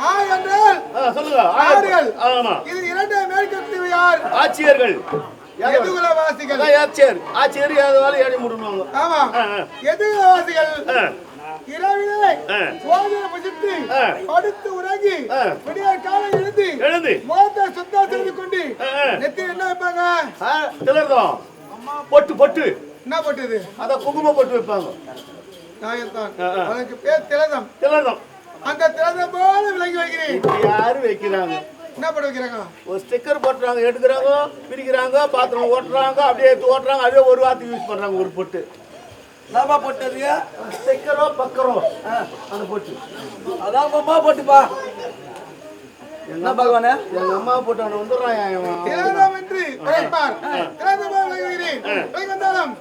ஆ என்றால் சொல்லுங்க. ஆறுகள். ஆமா. இது இரண்டை மேற்கொண்டு யார்? ஆட்சியர்கள். யாரு? எதுகுலவாசிகள் ஆட்சியர். ஆட்சியர் ஏதாவது ஏழை முடிவாங்க ஆமா. எதுகுலவாசிகள்? இரவிலே. சோதனை புசித்து ஆ. படுத்து உறங்கி. விடிய காலை எழுந்து எழுந்து. முகத்தை சுத்தம் செய்து கொண்டு. நெத்தி என்ன வைப்பாங்க? ஆ, திலர்தான் பொட்டு பொட்டு என்ன போட்டது அத குங்கும பொட்டு வைப்பாங்க. ஆ. அதுக்கு பேர் திலதம் திலர்தான் அந்த திலதம் போல விளங்கி வைக்கிறேன் இப்ப யாரு வைக்கிறாங்க என்ன போட்டு வைக்கிறாங்க ஒரு ஸ்டிக்கர் போட்டுறாங்க எடுக்கிறாங்க பிரிக்கிறாங்க பாத்திரம் ஓட்டுறாங்க அப்படியே ஓட்டுறாங்க அதே ஒரு வார்த்தை யூஸ் பண்றாங்க ஒரு பொட்டு என்னப்பா போட்டது ஸ்டிக்கரோ பக்கரோ அந்த பொட்டு அதான் அம்மா போட்டுப்பா என்ன பகவானே எங்க அம்மா போட்டு அவனை வந்துடுறான். திலதம் என்று வந்தாலும்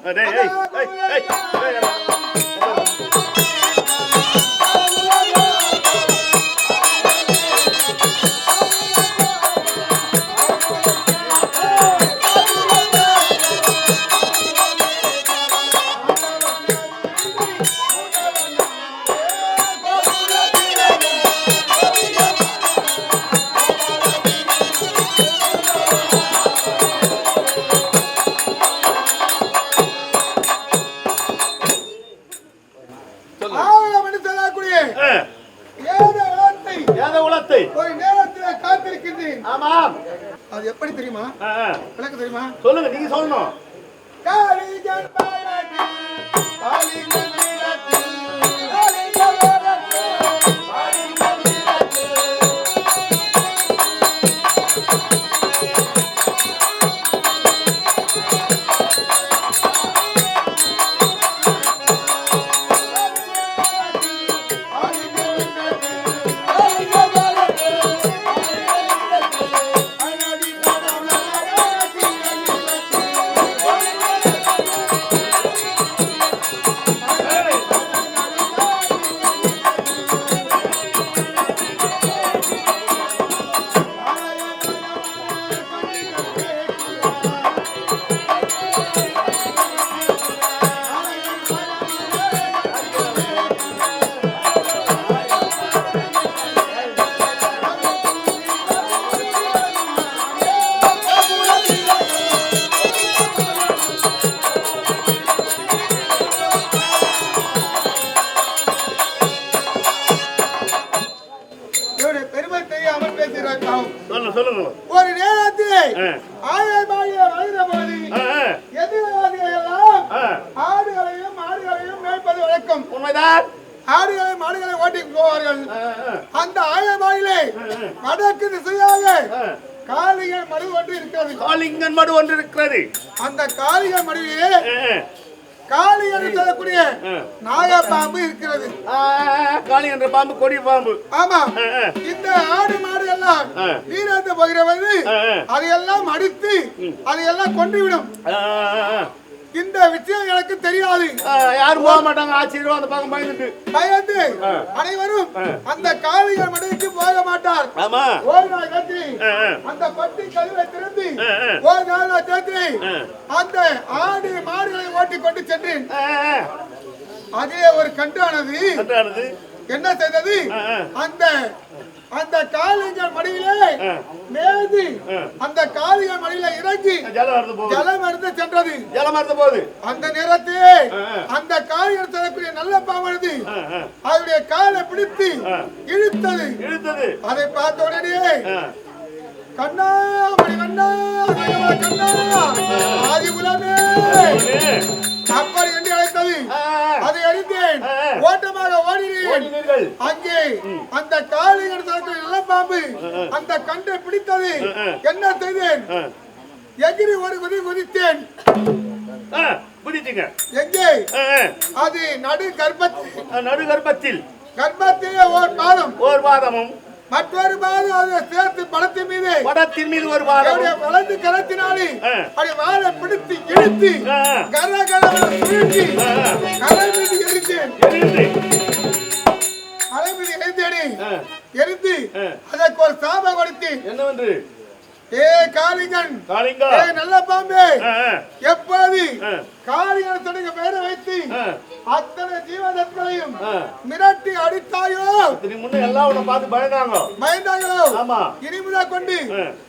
ஆயமாகிய வைரபதி. ஆடுகளையும் மேய்ப்பது வழக்கம். உண்மைதான். ஆடுகளை மாடுகளை ஓட்டி போவார்கள். அந்த ஆயமாயிலே வடக்கு திசையாக. காளிகள் மடு ஒன்று இருக்கிறது. காளிங்கன் மடு ஒன்று இருக்கிறது. அந்த காளிகள் மடுவிலே. காளி என்று சொல்லக்கூடிய ஆ. நாகப்பாம்பு இருக்கிறது காளி என்ற பாம்பு கொடிய பாம்பு ஆமா. இந்த ஆடு மாடு எல்லாம். நீராத்த போகிறவது. அதையெல்லாம் அடித்து அதையெல்லாம் ஆ. இந்த விஷயம் எனக்கு தெரியாது யாரும் போக மாட்டாங்க ஆச்சரியம் அந்த பக்கம் பயந்துட்டு பயந்து. அனைவரும். அந்த காளிகள் மடுவுக்கு போக மாட்டார் ஆமா ஒரு நாள் ஆ. அந்த பட்டி கதவை திறந்து. ஒரு நாள் ஆ. அந்த ஆடு மாடுகளை ஓட்டி கொண்டு சென்றேன். அதிலே ஒரு கன்றானது என்ன செய்தது. அந்த அந்த காளிகள் மடியிலே. மேதி. அந்த காளிகள் மடியில இறங்கி ஜலம் அருந்து சென்றது ஜலம் வருது போகுது அந்த நேரத்திலே. அந்த காளிகள் தரக்கூடிய நல்ல பாவானது. அவருடைய காலை பிடித்து. இழுத்தது இழுத்தது அதை பார்த்த உடனே. கண்ணா மணி கண்ணா சகல கண்ணா அப்படி என்று அழைத்தது. அதை அறிந்தேன். ஓட்டமாக ஓடினேன். அங்கே அந்த காளிகள் தரக்கூடிய நல்ல பாம்பு அந்த கண்டை பிடித்தது. என்ன செய்தேன். எகிரி ஒரு குதி குதித்தேன். பிடிச்சிங்க. எங்கே. அது நடு கர்ப்பத்தில் நடு கர்ப்பத்தில். கர்ப்பத்திலே ஒரு பாதம். ஒரு பாதமும். மற்றொரு பாதம் அதை சேர்த்து படத்தின் மீது படத்தின் மீது ஒரு பாதம் கரத்தினாலே ஆ. அப்படி வாழை பிடித்து இழுத்து. கர சுருட்டி ஆ. கரை மீது எரிந்தேன் எரிந்து கரை மீது எரிந்தேனே. எரிந்து. அதற்கு ஒரு சாபம் கொடுத்து என்னவென்று ஏ காளிங்கன். காளிங்கா. ஏ நல்ல பாம்பே. எப்போது. காளிங்கன் தனக்கு பேரை வைத்து அத்தனை ஜீவதத்களையும் ஆ. மிரட்டி அடித்தாயோ? இதுக்கு முன்ன எல்லாம் உன்னை பார்த்து பயந்தாங்க. பயந்தாங்களோ ஆமா. இனிமுதா கொண்டு.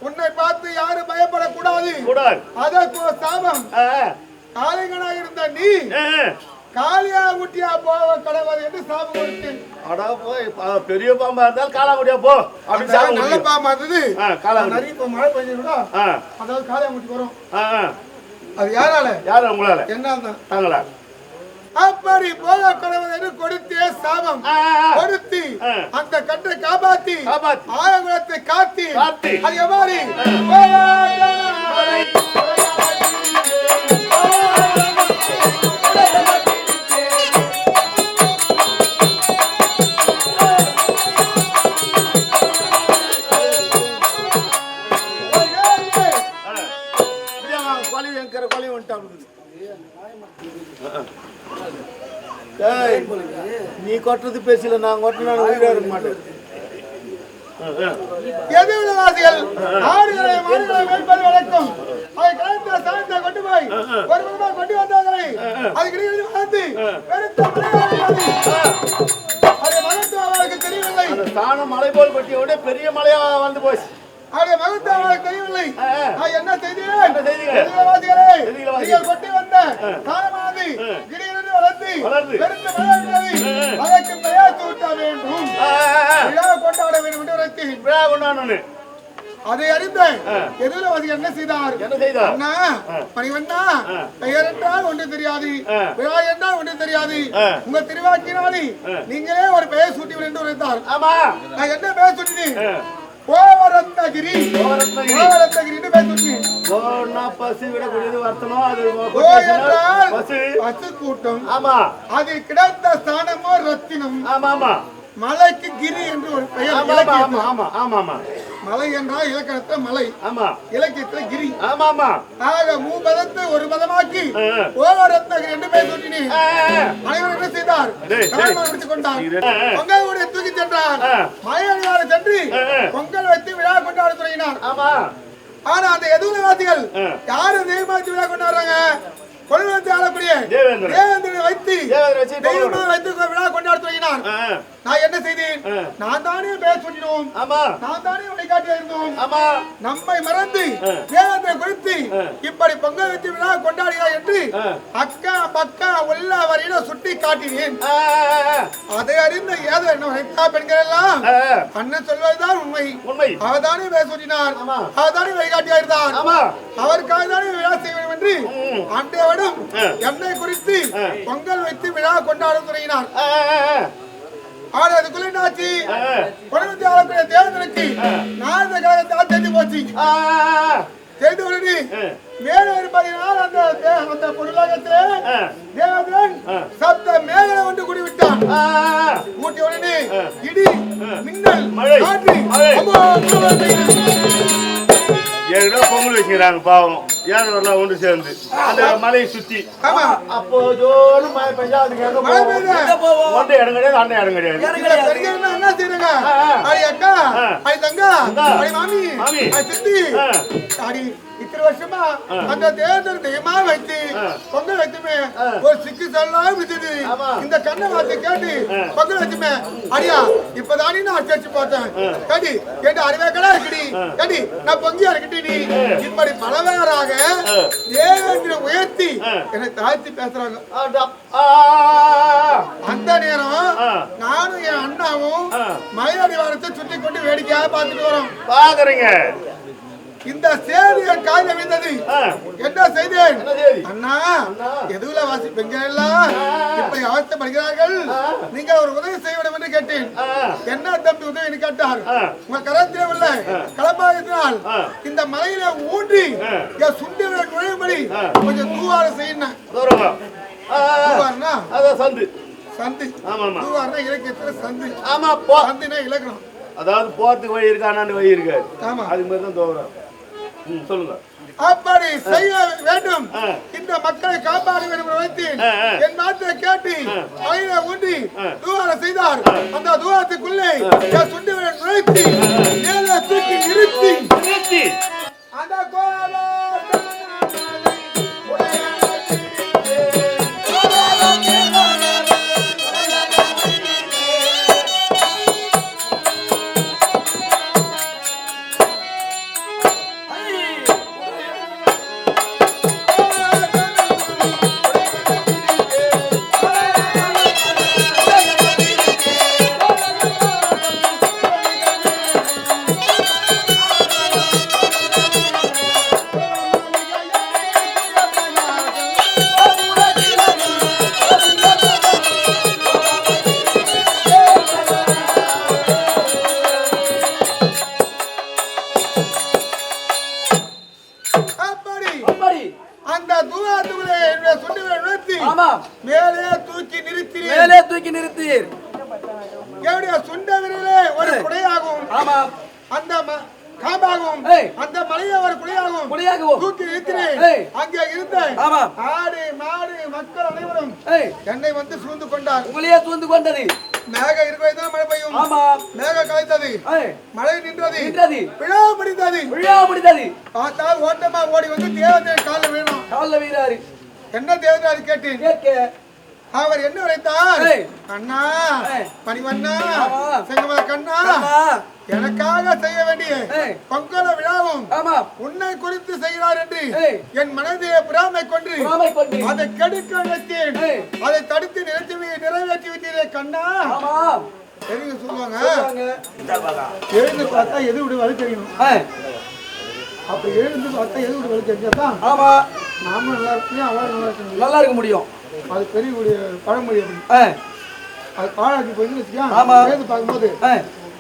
உன்னை பார்த்து யாரும் பயப்படக்கூடாது? கூடாது. அதற்கு சாபம். காளிங்கனாக இருந்த நீ. காளியா குட்டியா போக கடவுள் என்று சாபம் கொடுத்து அடா போய் பெரிய பாம்பா இருந்தாலும் காலாங்குடியா போ அப்படி சாப்பிட நல்ல பாம்பா இருந்தது காளாங்குடி. நிறைய இப்ப மழை பெஞ்சு ஆ அதாவது காளியா குட்டி வரும். அது யாரால யாரு உங்களால என்ன தான் தாங்களா அப்படி போக கடவுள் என்று கொடுத்தே சாபம். கொடுத்து. அந்த கட்டை காப்பாத்தி. ஆயகுலத்தை காத்தி காத்தி. அது எவ்வாறு கொட்டுறது பேசல நான் கொட்டினா உயிரா இருக்க மாட்டேன். ஆ, ஆ. எதிர்வாசிகள் ஆடுகளை மாடுகளை மேய்ப்பது வழக்கம். அதை கலந்த சாயத்தை கொண்டு போய் ஒரு விதமா கொண்டு வந்தார்களே. அது கிடைக்கிறது வளர்ந்து பெருத்த மழையாகிறது அதை மகத்து அவர்களுக்கு தெரியவில்லை. சாணம் மலை போல் கொட்டிய பெரிய மலையா வந்து போச்சு. அதை மகத்து அவர்களுக்கு தெரியவில்லை. என்ன செய்தீங்க? எதிர்வாசிகளே. நீங்கள் கொண்டு வந்த கிரியிலிருந்து மழையாகிறது அதற்கு பெயர் சூட்ட வேண்டும். விழா கொண்டாட வேண்டும் என்று உரைத்தேன். விழா கொண்டாடணும் அதை அறிந்த எதிர்வாசிகள் என்ன செய்தார்? அண்ணா பணிவண்ணா பெயர் என்றால் ஒன்று தெரியாது. விழா என்றால் ஒன்று தெரியாது. உங்க திருவாக்கினாலே நீங்களே ஒரு பெயர் சூட்டி என்று உரைத்தார். ஆமா. நான் என்ன பெயர் சூட்டினேன்? ஆ. கோவரத்னகிரி கோவரத்னகிரி. கோவரத்னகிரி என்று பெயர் சூட்டினேன் கோன்னா பசு விடக்கூடியது வர்த்தனம் அது கோ என்றால் பசு பசு கூட்டம் ஆமா அதில் கிடந்த ஸ்தானமோ ரத்தினம் ஆமா ஆமா மலைக்கு கிரி என்று ஒரு பெயர் ஆமா ஆமா இலக்கியத்தில். ஆமா ஆமா ஆமா மலை என்றால் இலக்கணத்துல மலை ஆமா இலக்கியத்துல கிரி ஆமா ஆமா ஆக மூபதத்தை ஒரு பதமாக்கி ஆ. கோவரத்னகிரி என்று பெயர் சூட்டினேன் அனைவரும் என்ன செய்தார். முடித்துக் கொண்டார். பொங்கல் தூக்கி சென்றார் ஆ. மலையடிவார சென்று. பொங்கல் தொடங்கினார் ஆமா ஆனா அந்த எதுவுலவாசிகள் ஆ. யாரு தெய்வமாச்சு விழா கொண்டாடுறாங்க கொள்வத்தை ஆளக்கூடிய தேவேந்திரன். வைத்து தெய்வமாக வைத்து விழா கொண்டாட தொடங்கினார் ஆ, ஆ. நான் என்ன செய்தேன். நான் தானே பேர் சொல்லினோம் ஆமா நான் தானே வழிகாட்டி இருந்தோம் ஆமா நம்மை மறந்து ஆ. தேவத்தை குறித்து. இப்படி பொங்கல் வைத்து விழா கொண்டாடுகிறார் என்று. அக்கா பக்கா உள்ள வரையில சுட்டி காட்டினேன் அதை அறிந்த ஏதோ என்ன வைத்தா பெண்கள் எல்லாம். அண்ணன் சொல்வதுதான் உண்மை உண்மை அவர்தானே பேச சொல்லினார் ஆமா. அவர்தானே வழிகாட்டியா இருந்தார் ஆமா அவருக்காக தானே விழா செய்ய வேண்டும் என்று ஆ. என்னை குறித்து. பொங்கல் வைத்து விழா கொண்டாட தொடங்கினார் ஆ, ஆ, ஆ. ஆனா அதுக்குள்ள என்னாச்சு ஆ, குடும்பத்தை ஆளக்கூடிய தேவதனுக்கு நாரத கழகத்தால் தெரிஞ்சு போச்சு தெரிந்து உடனே. மேலே இருப்பதினால் அந்த அந்த பொருளாகத்திலே. தேவதன். சப்த மேகலை ஒன்று கூடி விட்டான் ஆ, ஆ. கூட்டிய உடனே இடி மின்னல். காற்று ஏற்கனவே பொங்கல் வைக்கிறாங்க பாவம். ஏனெல்லாம் ஒன்று சேர்ந்து. அந்த மலையை சுத்தி. அப்போ ஜோனு மழை பெஞ்சா அதுக்கு எங்க போவோம் ஒன்றை இடம் கிடையாது அண்ணன் இடம் கிடையாது. என்ன ஆ. அடி அக்கா. அடி தங்கா. அடி மாமி. மாமி. அடி சித்தி. அடி இத்தனை வருஷமா அந்த தேர்தல் தெய்வமா வைத்து பொங்கல் வைத்துமே ஒரு சிக்கு செல்லாம் வித்துது. இந்த கண்ணை வார்த்தை கேட்டு பொங்கல் வச்சுமே அடியா இப்பதானே நான் சேர்த்து பார்த்தேன். கடி கேட்டு அறிவேக்கடா இருக்குடி? கடி நான் பொங்கியா இருக்கட்டி நீ? இப்படி பலவாறாக தேவேந்திர உயர்த்தி என்னை தாழ்த்தி பேசுறாங்க. அந்த நேரம். நானும் என் அண்ணாவும். மயிலாடி வாரத்தை சுத்தி கொண்டு வேடிக்கையாக பார்த்துட்டு வரோம். பாக்குறீங்க இந்த காதில் விழுந்தது ஆ. என்ன செய்தேன்? அண்ணா எதுவுல வாசி பெண்கள் எல்லாம் இப்படி அவஸ்தைப்படுகிறார்கள் நீங்க ஒரு உதவி செய்ய வேண்டும் என்று கேட்டேன். என்ன தம்பி உதவி கேட்டார். உங்க கரத்திலே உள்ள களப்பாயத்தினால் ஆ. இந்த மலையில ஊன்றி சுண்டி நுழையும்படி கொஞ்சம் தூவார செய்யணும் சந்து. சந்து. ஆமா இலக்கியத்துல சந்து. ஆமா போ. சந்துனா இலக்கணம். அதாவது போறதுக்கு வழி இருக்கா அண்ணாண்டு வழி இருக்காது ஆமா. அதுக்கு மாதிரி தான் தோறம் சொல்லுங்க. அப்படி செய்ய வேண்டும். இந்த மக்களை காப்பாற்ற வேண்டும். என் நாட்டை கேட்டு மயில ஊன்றி தூவார செய்தார். அந்த தூவாரத்துக்குள்ளே என் சுண்டிவரை நுழைத்து தூக்கி நிறுத்தி நிறுத்தி. ஆடு மாடு மக்கள் அனைவரும் என்னை வந்து சூழ்ந்து கொண்டார். உங்களையே சூழ்ந்து கொண்டது. மேக இருக்கிறது மழை பெய்யும். ஆமா. மேக கலைத்தது. மழை நின்றது. நின்றது. விழா முடிந்தது. விழா முடிந்தது. பார்த்தா ஓட்டமா ஓடி வந்து தேவதையின் காலில் விழும் காலில் வீராரு என்ன தேவதை அது கேட்டேன் கேட்க. அவர் என்ன உரைத்தார். அண்ணா. பணிவண்ணா. செங்கமல கண்ணா எனக்காக செய்ய வேண்டிய. பொங்கல உன்னை குறித்து செய்கிறார் என்று. என் மனதிலே பிராமை கொண்டு அதை கெடுக்க ஏய். அதை தடுத்து நிறுத்தி நிறைவேற்றி விட்டீரே கண்ணா. தெரியுங்க சொல்லுவாங்க. எழுந்து பார்த்தா எது விடு வலி தெரியணும் அப்ப எழுந்து பார்த்தா எது விடு வலி தெரிஞ்சாதான் ஆமா. நாம நல்லா இருக்கணும் அவன் நல்லா இருக்கணும் நல்லா இருக்க முடியும். அது பெரிய பழமொழி அப்படி ஏய், அது பாழாக்கி போயிருந்து வச்சுக்கா. எழுந்து பார்க்கும்போது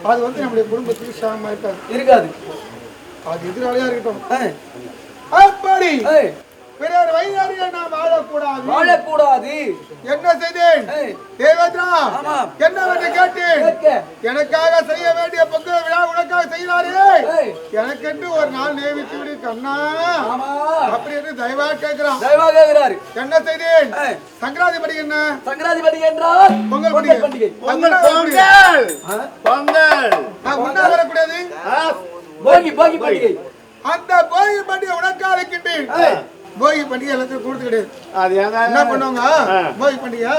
அது வந்து நம்முடைய குடும்பத்துக்கு சாரமா இருக்காது. இருக்காது. அது எதிராளியா இருக்கட்டும். ஏய், அப்படி பிறர் நாம் வாழக்கூடாது. வாழக்கூடாது. என்ன செய்தேன்? தேவேந்திரா. என்னவென்று கேட்டேன்? எனக்காக செய்ய வேண்டிய பொங்கல் விழா உனக்காக செய்கிறாரே. எனக்கென்று ஒரு நாள் நியமித்து விடு கண்ணா. ஆமா. அப்படி என்று தயவா கேட்கிறான். தயவாக கேட்கிறாரு. என்ன செய்தேன்? சங்கராதி படி என்ன? சங்கராதி பண்டிகை என்றால் பொங்கல் பொங்கல் பண்டிகை. பொங்கல் பொங்கல். நான் முன்னா வரக்கூடாது போகி போகி பண்டிகை அந்த போகி பண்டிகை உனக்காக இருக்கின்றேன் போகி பண்டிகை எல்லாத்தையும் கொடுத்து கிடையாது அது என்ன பண்ணுவாங்க. போகி பண்டிகை.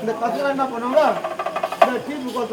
இந்த பசங்க என்ன பண்ணுவாங்க இந்த டீப்பு